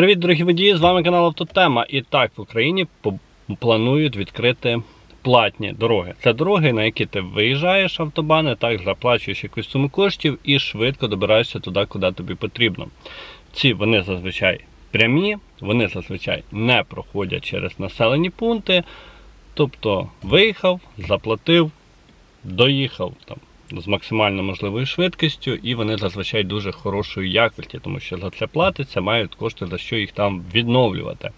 Привіт, дорогі водії! З вами канал Автотема. І так, в Україні планують відкрити платні дороги. Це дороги, на які ти виїжджаєш автобани, так заплачуєш якусь суму коштів і швидко добираєшся туди, куди тобі потрібно. Ці вони зазвичай прямі, вони зазвичай не проходять через населені пункти. Тобто виїхав, заплатив, доїхав там з максимально можливою швидкістю, і вони зазвичай дуже хорошої якості, тому що за це платиться, мають кошти, за що їх там відновлювати.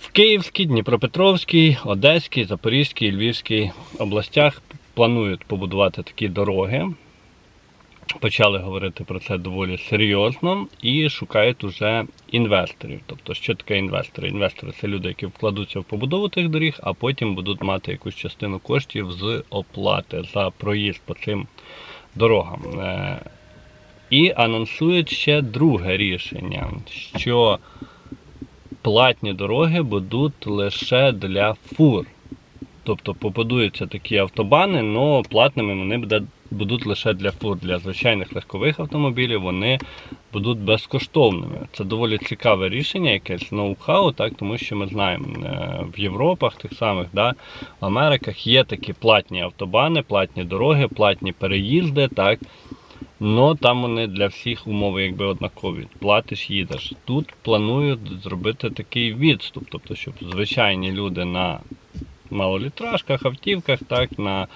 В Київській, Дніпропетровській, Одеській, Запорізькій, Львівській областях планують побудувати такі дороги. Почали говорити про це доволі серйозно і шукають уже інвесторів. Тобто, що таке інвестори? Інвестори це люди, які вкладуться в побудову тих доріг, а потім будуть мати якусь частину коштів з оплати за проїзд по цим дорогам. Е, І анонсують ще друге рішення, що платні дороги будуть лише для фур. Тобто побудуються такі автобани, але платними вони буде- будуть лише для фур. Для звичайних легкових автомобілів вони будуть безкоштовними. Це доволі цікаве рішення, якесь ноу-хау, так, тому що ми знаємо, е, в Європах тих самих, да, в Америках є такі платні автобани, платні дороги, платні переїзди, так. Но там вони для всіх умови якби однакові. Платиш, їдеш. Тут планують зробити такий відступ, тобто, щоб звичайні люди на малолітражках, автівках, так, на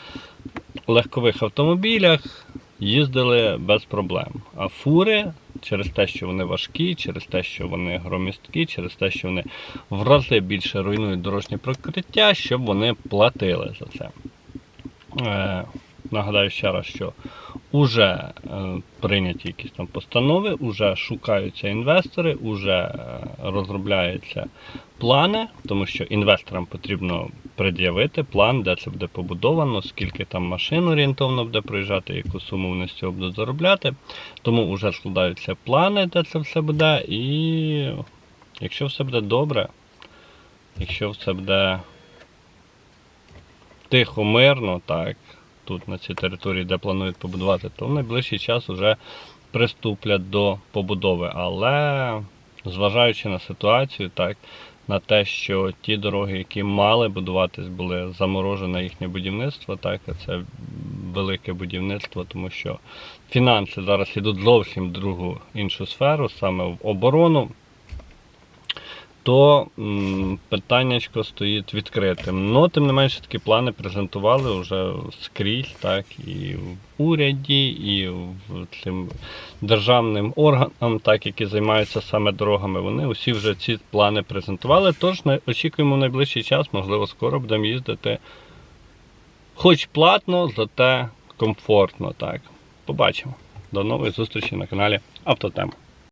легкових автомобілях їздили без проблем. А фури через те, що вони важкі, через те, що вони громісткі, через те, що вони в рази більше руйнують дорожнє прокриття, щоб вони платили за це. Нагадаю ще раз, що вже е, прийняті якісь там постанови, вже шукаються інвестори, вже е, розробляються плани, тому що інвесторам потрібно пред'явити план, де це буде побудовано, скільки там машин орієнтовно буде проїжджати, яку суму вони з цього будуть заробляти. Тому вже складаються плани, де це все буде. І якщо все буде добре, якщо все буде тихо, мирно, так, тут на цій території, де планують побудувати, то в найближчий час вже приступлять до побудови. Але зважаючи на ситуацію, так, на те, що ті дороги, які мали будуватись, були заморожене їхнє будівництво, так, це велике будівництво, тому що фінанси зараз йдуть зовсім в другу іншу сферу, саме в оборону то питаннячко стоїть відкритим. Ну, тим не менше, такі плани презентували вже скрізь, так, і в уряді, і в цим державним органам, так, які займаються саме дорогами. Вони усі вже ці плани презентували. Тож очікуємо в найближчий час, можливо, скоро будемо їздити. Хоч платно, зате комфортно. Так. Побачимо. До нової зустрічі на каналі Автотема.